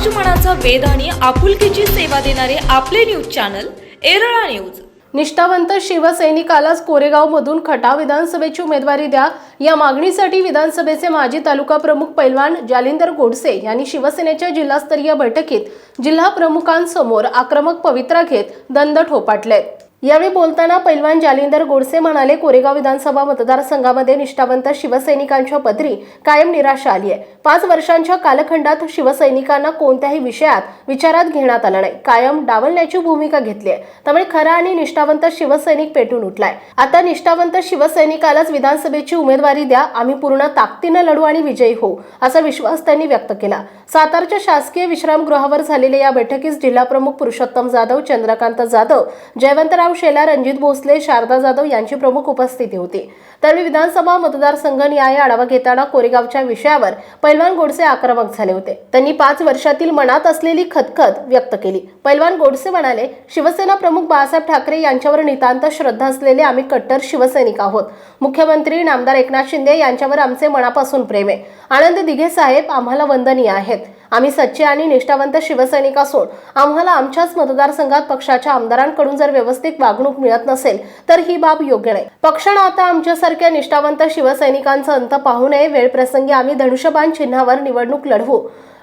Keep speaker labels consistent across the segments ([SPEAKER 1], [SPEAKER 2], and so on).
[SPEAKER 1] समाजमनाचा वेध आणि आपुलकीची सेवा देणारे आपले न्यूज चॅनल एरळा न्यूज.
[SPEAKER 2] निष्ठावंत शिवसैनिकालाच कोरेगावमधून खटाव विधानसभेची उमेदवारी द्या. या मागणीसाठी विधानसभेचे माजी तालुका प्रमुख पैलवान जालिंदर गोडसे यांनी शिवसेनेच्या जिल्हास्तरीय बैठकीत जिल्हा प्रमुखांसमोर आक्रमक पवित्रा घेत दंड ठोपाटले यावेळी बोलताना पैलवान जालिंदर गोडसे म्हणाले कोरेगाव विधानसभा मतदारसंघामध्ये निष्ठावंत शिवसैनिकांच्या पदरी कायम निराशा आली आहे. पाच वर्षांच्या कालखंडात शिवसैनिकांना कोणत्याही विषयात विचारात घेण्यात आलं नाही. कायम डावलण्याची भूमिका घेतली आहे. त्यामुळे खरा आणि निष्ठावंत शिवसैनिक पेटून उठलाय. आता निष्ठावंत शिवसैनिकालाच विधानसभेची उमेदवारी द्या. आम्ही पूर्ण ताकदीनं लढू आणि विजयी होऊ असा विश्वास त्यांनी व्यक्त केला. सातारच्या शासकीय विश्रामगृहावर झालेल्या या बैठकीस जिल्हाप्रमुख पुरुषोत्तम जाधव चंद्रकांत जाधव जयवंतराव शेलार रणजित भोसले शारदा जाधव यांची प्रमुख उपस्थिती होती. त्यावेळी विधानसभा मतदारसंघ न्याय आढावा घेताना कोरेगावच्या विषयावर पैलवान गोडसे आक्रमक झाले होते. त्यांनी पाच वर्षातील मनात असलेली खतखत व्यक्त केली. पैलवान गोडसे म्हणाले शिवसेना प्रमुख बाळासाहेब ठाकरे यांच्यावर नितांत श्रद्धा असलेले आम्ही कट्टर शिवसैनिक आहोत. मुख्यमंत्री नामदार एकनाथ शिंदे यांच्यावर आमचे मनापासून प्रेम आहे. आनंद दिघे साहेब आम्हाला वंदनीय आहेत. आम्ही सच्चे आणि निष्ठावंत शिवसैनिक असून आम्हाला आमच्याच मतदारसंघात पक्षाच्या आमदारांकडून जर व्यवस्थित वागणूक मिळत नसेल तर ही बाब योग्य नाही. पक्षानं आता आमच्यासारख्या निष्ठावंत शिवसैनिकांचा अंत पाहू नये. वेळप्रसंगी आम्ही धनुष्यबाण चिन्हावर निवडणूक लढवू.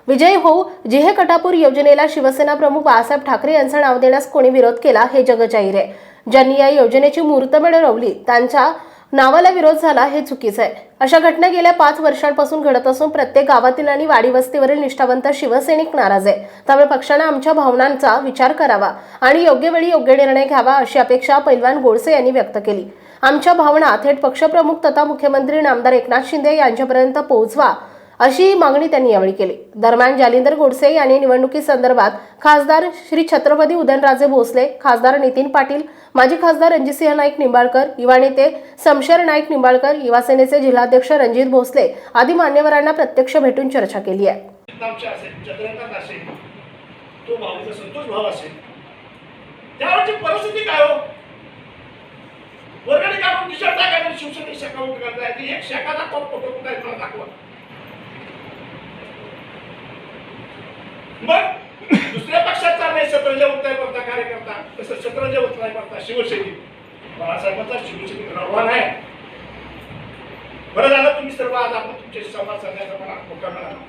[SPEAKER 2] विजयी होऊ. जिहे कटापूर योजनेला शिवसेना प्रमुख बाळासाहेब ठाकरे यांचं नाव देण्यास कोणी विरोध केला हे जगजाहीर आहे. ज्यांनी या योजनेची मुहूर्तमेढ रवली त्यांच्या नावाला विरोध झाला हे चुकीचं आहे. अशा घटना गेल्या पाच वर्षांपासून घडत असून प्रत्येक गावातील आणि वाडी वस्तीवरील निष्ठावंत शिवसैनिक नाराज आहे. त्यामुळे पक्षानं आमच्या भावनांचा विचार करावा आणि योग्य वेळी योग्य निर्णय घ्यावा अशी अपेक्षा पैलवान गोडसे यांनी व्यक्त केली. आमच्या भावना थेट पक्षप्रमुख तथा मुख्यमंत्री नामदार एकनाथ शिंदे यांच्यापर्यंत पोहोचवा अशी मागणी त्यांनी यावेळी केली. दरम्यान जालिंदर गोडसे यांनी निवडणुकीसंदर्भात खासदार श्री छत्रपती उदयनराजे भोसले खासदार नितीन पाटील माजी खासदार रणजितसिंह नाईक निंबाळकर युवा नेते समशेर नाईक निंबाळकर युवा सेनेचे जिल्हाध्यक्ष रणजित भोसले आदी मान्यवरांना प्रत्यक्ष भेटून चर्चा केली आहे.
[SPEAKER 3] परिस्थिती काय हो? वर्गाने काढून टी शर्ट टाकायला शिवसेनेची शाखा करताय एक शाखा दाखवा फोटो कुठे दाखवा. मग दुसऱ्या पक्षात नाही शतरंज उत्तर करता कार्यकर्ता तसं शतरंज उत्तर करता शिवसेने. बाळासाहेबांचा शिवसेनेत रवाना आहे. बरं झालं तुम्ही सर्व आज आपण तुमच्याशी संवाद साधण्याचा मला मोका मिळाला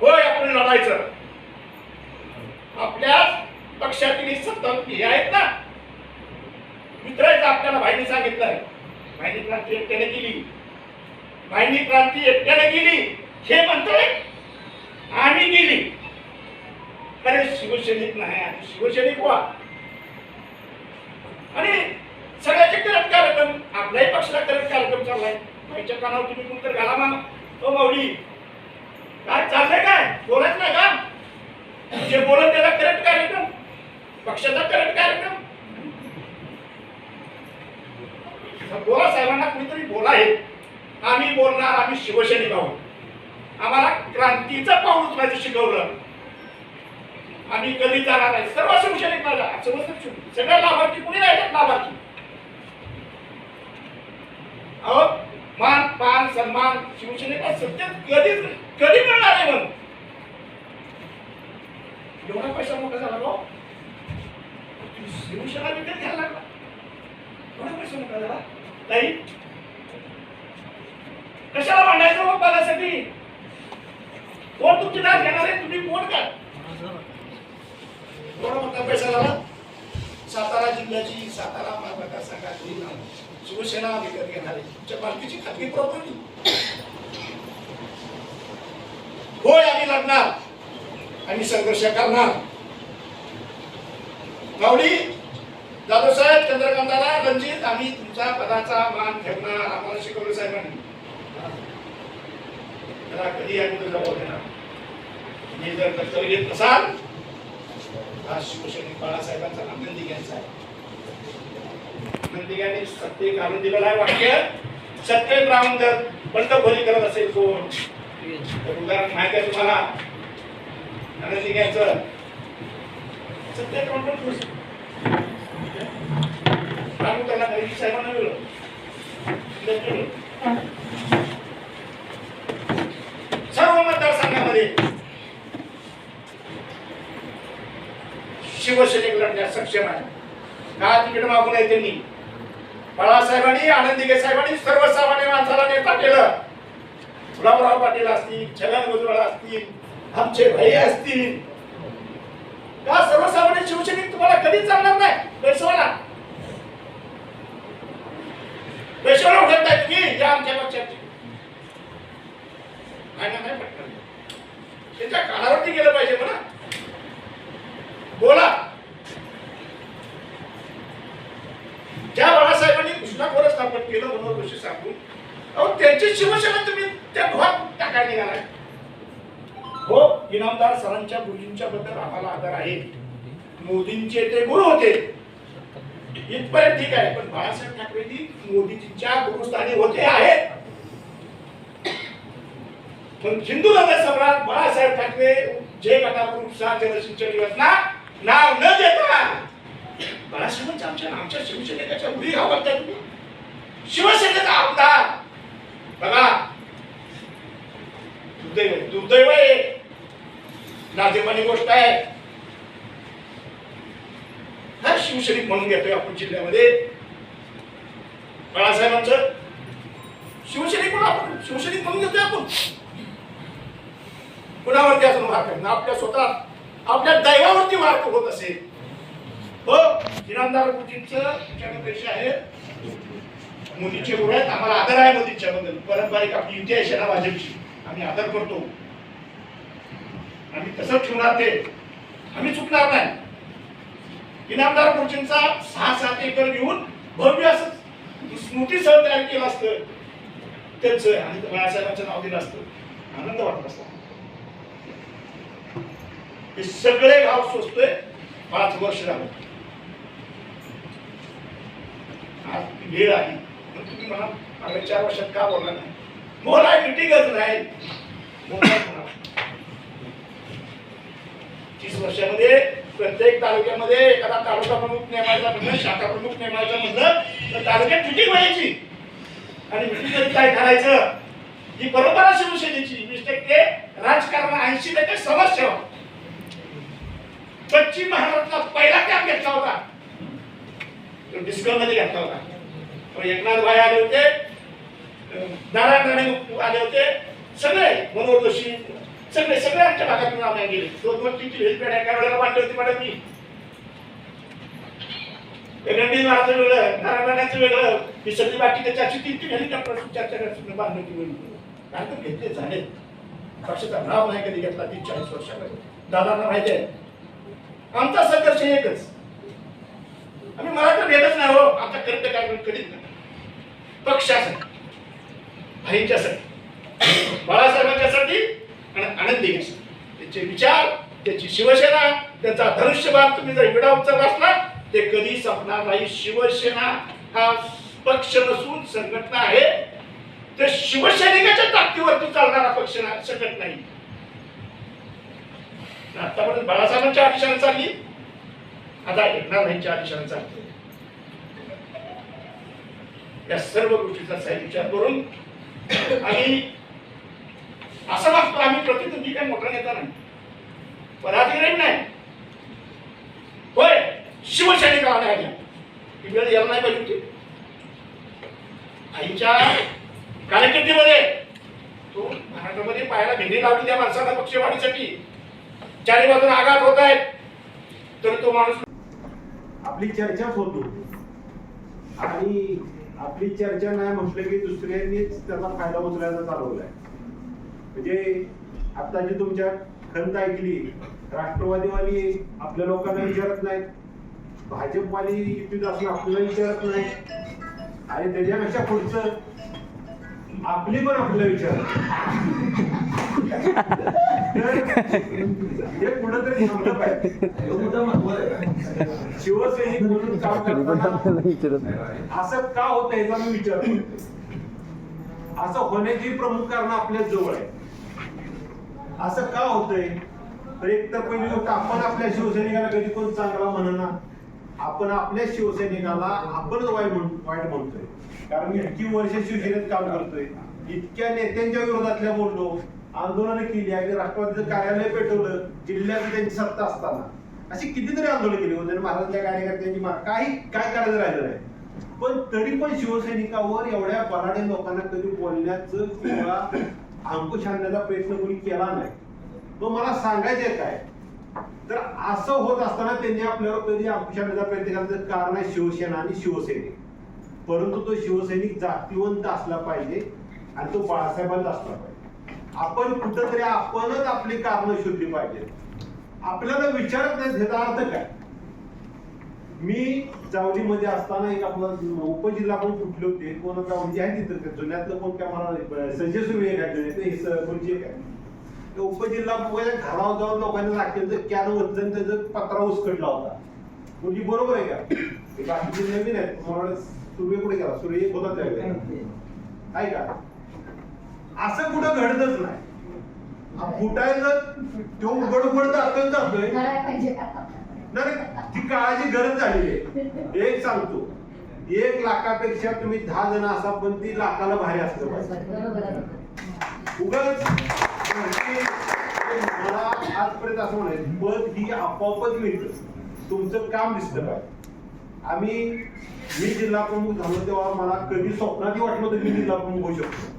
[SPEAKER 3] होय आपण लढायचं. आपल्या पक्षातील सत्ता हे आहेत ना. मित्रायचं आपल्याला भाईने सांगितलंय. भाईनी क्रांती एकट्याने केली. भाईनी क्रांती एकट्याने केली. हे म्हणतोय आम्ही केली अरे शिवसैनिक नाही आणि शिवसैनिक व्हा आणि सगळ्याचे करत कार्यक्रम आपल्याही पक्षाला करत कार्यक्रम चाललाय. भाईच्या कानावर तुम्ही कुठं घाला मा तो माऊली. काय चाललंय काय? बोलत नाही का? जे बोलत त्याला करत कार्यक्रम. पक्षाचा करत कार्यक्रम. बोला साहेबांना कुणीतरी बोला हे. आम्ही बोलणार आम्ही शिवसैनिक आहोत. आम्हाला क्रांतीचं पाऊल उचलायचं शिकवलं. आम्ही कधी जाणार नाही सर्व शिवसैनिक माझा सर्व शिव- सगळ्या लाभार्थी कुणी राहिल्यात लाभार्थी. अहो मान पान सन्मान शिवसेनेचा सत्य कधी कधी मिळणार आहे मग एवढा पैसा मोठा झाला भाऊ. शिवसेना विकत घ्यायला लागला. एवढा पैसा मोठा झाला. ताई कशाला मांडायचं मग हो पदासाठी कोण तुमची नाव घेणार आहे? तुम्ही कोण का कोण मोठा पैसा सातारा जिल्ह्याची सातारा मतदारसंघाची शिवसेना विकत घेणारे. तुमच्या मालकीची खाजगी प्रॉपर्टी होय आम्ही लढणार. आणि संघर्ष करणार. माऊली जाधव साहेब चंद्रकांताला रणजित आम्ही तुमच्या पदाचा मान ठेवणार आम्हाला शिकवलं साहेबांनी. त्याला कधी आम्ही तुझा देणार मी जर दत्तक घेत असाल हा शिवसैनिक बाळासाहेबांचा आनंदी घ्यायचा आहे. नंदिगाने सत्य घालून दिलेलं आहे वाक्य. सत्य राहून जर बंडखोरी करत असेल कोण? तर उदाहरण माहिती आहे तुम्हाला. आनंदी घ्यायचं सत्य काउंटर त्यांना त्याला साहेबांना मिळलं सर्व मतदारसंघामध्ये शिवसैनिक लढण्यास सक्षम आहे. का तिकीट मागून नये त्यांनी बाळासाहेबांनी आनंदिगे साहेबांनी सर्वसामान्य माणसाला नेता केलं. गुलाबराव पाटील असतील छगन गुजराळ असतील आमचे भाई असतील. का सर्वसामान्य शिवसैनिक तुम्हाला कधीच चालणार नाही. पैसवाला पैशाला उठत नाही तुम्ही. या आमच्या पक्षाची नाही ना, नाही पटकन त्याच्या कानावरती गेलं पाहिजे म्हणा बोला ज्या बाळासाहेबांनी कृष्णा खोरं स्थापन केलं म्हणून ऋषी सांगून अहो त्यांची शिवसेना तुम्ही त्या गृहात टाकायला निघालाय हो इनामदार सरांच्या गुरुजींच्या बद्दल आम्हाला आदर आहे मोदींचे ते गुरु होते इथपर्यंत ठीक आहे पण बाळासाहेब ठाकरेंनी मोदीजींच्या गुरुस्थानी होते आहेत. पण हिंदू हृदय सम्राट बाळासाहेब ठाकरे जे गटापूर सहा जलसिंचन योजना नाव न देता बाळासाहेबांचे आमच्या आमच्या शिवसेनेच्या उडी आवडतात. तुम्ही शिवसेनेचा आमदार. बघा दुर्दैव दुर्दैव आहे. नाजेमानी गोष्ट आहे. पहिला शिवसैनिक म्हणून घेतोय आपण जिल्ह्यामध्ये. बाळासाहेबांचं. शिवसैनिक म्हणून आपण शिवसैनिक म्हणून घेतोय आपण. कुणावरती अजून वार करणं आपल्या स्वतः आपल्या दैवावरती वार होत असेल. हो इनामदार गुरुजींचं आहे मोदीचे गुरु आहेत. आम्हाला आदर आहे मोदींच्या बद्दल. पारंपरिक आपली युती आहे शेना भाजपची. आम्ही आदर करतो. आम्ही तसंच ठेवणार ते आम्ही चुकणार नाही. इनामदार गुरुजींचा सहा सात एकर घेऊन भव्य असं स्मृती सह तयार केलं असतं. त्यांचं आणि बाळासाहेबांचं नाव दिलं असतं. आनंद वाटत असतो. हे सगळे गाव सोचतोय पाच वर्ष झालं. आज वेळ आली. पण तुम्ही म्हणा मागल्या चार वर्षात का बोलला नाही? बोला मिटिंगच नाही. म्हणा. तीस वर्षामध्ये प्रत्येक तालुक्यामध्ये एखादा तालुका प्रमुख नेमायचा म्हणलं शाखा प्रमुख नेमायचं म्हणलं तर तालुक्यात मिटिंग व्हायची. आणि मिटिंग काय करायचं? ही परंपरा शिवसेनेची वीस टक्के राजकारण ऐंशी टक्के समाजसेवा पश्चिम महाराष्ट्रातला पहिला कॅम्प घेतला होता. तो डिस्कलमध्ये घेतला होता. एकनाथ भाई आले होते नारायण राणे आले होते सगळे मनोहर जोशी सगळे सगळे आमच्या भागातून आम्ही गेले. दोन दोन तीन तीन हेल्पॅड एका वेळेला वाटली होती मॅडम मी. गंडी महाराजचं वेगळं नारायणाचं वेगळं ही सगळी बाकी त्याच्या अशी तीन तीन हेलिकॉप्टर चर्चा करत बांधण्याची वेळ काय तर घेतले झाले. पक्षाचा नाव नाही कधी घेतला तीन चाळीस वर्षामध्ये. दादांना माहिती आहे. आमचा संघर्ष एकच. आम्ही मला तर भेटच नाही हो. आमचा कर्तव्य कार्यक्रम कधीच नाही. पक्षासाठी भाईंच्यासाठी बाळासाहेबांच्यासाठी आणि आनंदी घ्यासाठी त्याचे विचार त्याची शिवसेना त्याचा धनुष्यबाण तुम्ही जर विडा उचलला असला ते कधी संपणार नाही. शिवसेना हा पक्ष नसून संघटना आहे. ते शिवसैनिकाच्या ताकदीवरती चालणारा पक्ष ना- संघटना नाही. आतापर्यंत बाळासाहेबांच्या आदेशाने चालली. आता एकनाथांच्या आदेशाने चालते या सर्व गोष्टीचा साहेब विचार करून आणि असं वागतो आम्ही प्रतिनिधी काही मोठा नेता नाही. पदाधिकारी नाही. होय शिवसैनिकाला नाही घ्या ही वेळ यायला नाही पाहिजे होती. आईच्या कारकिर्दीमध्ये तो महाराष्ट्रामध्ये पायाला भेंडी लावली त्या माणसाला पक्षवाढीसाठी. चारी बाजून आघात होत आहेत. तर तो माणूस
[SPEAKER 4] आपली चर्चाच होतो आणि आपली चर्चा नाही म्हटलं की दुसऱ्यांनीच त्याचा फायदा उचलायला चालवलाय. म्हणजे आता जी तुमच्या खंत ऐकली राष्ट्रवादीवाली आपल्या लोकांना विचारत नाहीत. भाजपवाली युतीत असणं आपल्याला विचारत नाही आणि त्याच्यापेक्षा पुढचं आपली पण आपल्याला विचारत हे कुठंतरी थांबलं पाहिजे. शिवसैनिक म्हणून काम करताना असं का होत याचा मी विचार असं होण्याची प्रमुख कारण आपल्याच जवळ आहे असं का होतंय? तर एक तर पहिली गोष्ट आपण आपल्या शिवसैनिकाला कधी कोण चांगला म्हणना आपण आपल्या शिवसैनिकाला आपणच वाईट म्हण वाईट म्हणतोय. कारण इतकी वर्ष शिवसेनेत काम करतोय. इतक्या नेत्यांच्या विरोधातल्या बोललो आंदोलनं केली आणि राष्ट्रवादीचं कार्यालय पेटवलं जिल्ह्यात त्यांची सत्ता असताना. अशी कितीतरी आंदोलन केली. म्हणजे होते महाराजांच्या कार्यकर्त्यांची काही काय करायचं राहिलं नाही. पण तरी पण शिवसैनिकावर एवढ्या बराडे लोकांना कधी बोलण्याचं किंवा अंकुश आणण्याचा प्रयत्न कोणी केला नाही. तो मला सांगायचे काय? तर असं होत असताना त्यांनी आपल्याला कधी अंकुश आणण्याचा प्रयत्न तर कारण आहे शिवसेना आणि शिवसैनिक. परंतु तो शिवसैनिक जातीवंत असला पाहिजे आणि तो बाळासाहेबांचा असला पाहिजे. आपण कुठंतरी आपणच आपली कारणं शोधली पाहिजे आपल्याला विचारत नाही त्याचा अर्थ काय? मी जावलीमध्ये असताना एक आपला उपजिल्हा पण फुटले होते कोण जावली म्हणजे आहे तिथं जुन्यातलं कोण काय मला संजय सुर्वे एक आहे ते कोणची एक आहे उपजिल्हा मुंबईच्या घरावर जाऊन लोकांनी राखेलचं कॅन वचन त्याचं पत्रा उसकडला होता. मुलगी बरोबर आहे का? बाकीचे नवीन आहेत. मला सूर्य कुठे गेला? सूर्य एक होता त्यावेळेला आहे का? असं कुठं घडतच नाही. फुटायचं तो उघड उघड जातोय जातोय नाही ती काळाची गरज झालेली आहे. एक सांगतो एक लाखापेक्षा तुम्ही दहा जण असा पण ती लाखाला भारी असलं पाहिजे उगाच म्हणजे मला आजपर्यंत असं म्हणायचं पद ही आपोआपच मिळतं. तुमचं काम दिसत पाहिजे आम्ही मी जिल्हा प्रमुख झालो तेव्हा मला कधी स्वप्नातही वाटलं तर मी जिल्हा प्रमुख होऊ शकतो.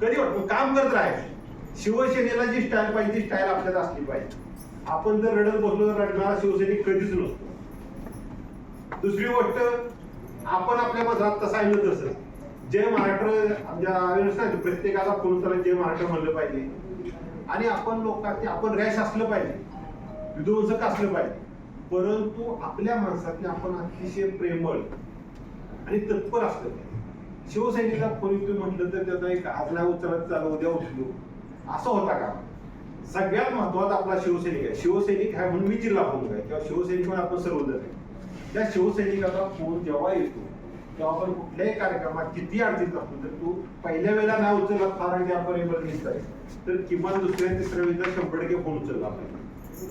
[SPEAKER 4] कधी वाटलं? काम करत राहायचं. शिवसेनेला जी स्टाईल पाहिजे ती स्टाईल आपल्यात असली पाहिजे. आपण जर रडत बसलो तर रडणारा शिवसैनिक कधीच नसतो दुसरी गोष्ट आपण आपल्या मधात तसं आहे ना तसं. जय महाराष्ट्र आमच्या प्रत्येकाला फोन चालत जय महाराष्ट्र म्हणलं पाहिजे. आणि आपण लोकांचे आपण रॅश असलं पाहिजे. विध्वंसक असलं पाहिजे. परंतु आपल्या माणसातले आपण अतिशय प्रेमळ आणि तत्पर असलं पाहिजे. शिवसैनिकला फोन येतो म्हटलं तर त्याचा एक आज नाही उचलत चालू उद्या उचलू असं होता का? सगळ्यात महत्त्वाचा आपला शिवसैनिक आहे. शिवसैनिक आहे म्हणून मी जिल्हा प्रमुख आहे. किंवा शिवसैनिक म्हणून आपण सर्वजण आहे. त्या शिवसैनिकाचा फोन जेव्हा येतो तेव्हा आपण कुठल्याही कार्यक्रमात किती अडचणीत असतो तर तू पहिल्या वेळेला नाही उचलला फार आणि आपण एवढं दिसत आहे. तर किमान दुसऱ्या तिसऱ्या वेळेला शंभर टक्के फोन उचलला पाहिजे.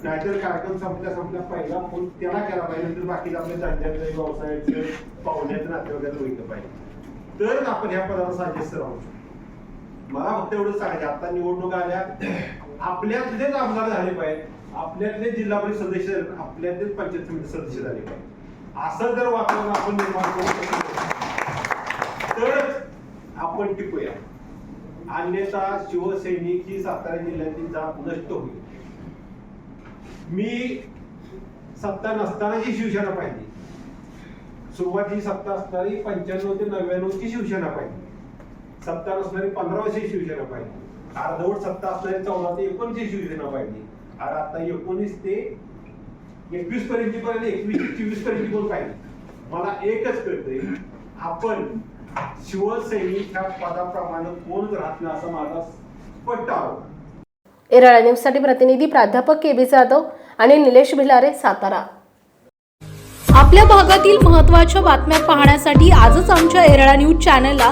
[SPEAKER 4] नाहीतर कार्यक्रम संपल्या संपल्या पहिला फोन त्याला केला पाहिजे नंतर बाकीला आपल्या जाणत्याचं व्यवसायाचं पाहुण्याचं नातेवाईकाचं बघितलं पाहिजे. तरच आपण ह्या पदाला साजेसर राहू शकतो. मला फक्त एवढं सांगायचं आता निवडणूक आल्या आपल्यातलेच आमदार झाले पाहिजे. आपल्यातले जिल्हा परिषद सदस्य आपल्यातलेच पंचायत समिती सदस्य झाले पाहिजे. असं जर वातावरण आपण निर्माण करू शकतो तरच आपण टिकूया अन्यथा शिवसैनिक ही सातारा जिल्ह्यातील जात नष्ट होईल. मी सत्ता नसताना जी शिवसेना पाहिजे सुरुवातीची सत्ता असणारी पंच्याण्णव ते नव्याण्णव ची शिवसेना पाहिजे सत्ता नसणारी पंधरा वर्षाची शिवसेना पाहिजे अर्धवट सत्ता असणारी चौदा ते एकोणीसची शिवसेना पाहिजे. आणि आता एकोणीस ते एकवीस पर्यंत पर्यंत एकवीस ते चोवीसपर्यंत कोण पाहिजे मला एकच कळतंय आपण शिवसैनिक ह्या पदाप्रमाणे कोणच राहत नाही असं माझा स्पष्ट आरोप.
[SPEAKER 2] एराळा न्यूजसाठी प्रतिनिधी प्राध्यापक के बी जाधव आणि निलेश भिलारे सातारा.
[SPEAKER 1] आपल्या भागातील महत्त्वाच्या बातम्या पाहण्यासाठी आजच आमच्या एरळा न्यूज चॅनलला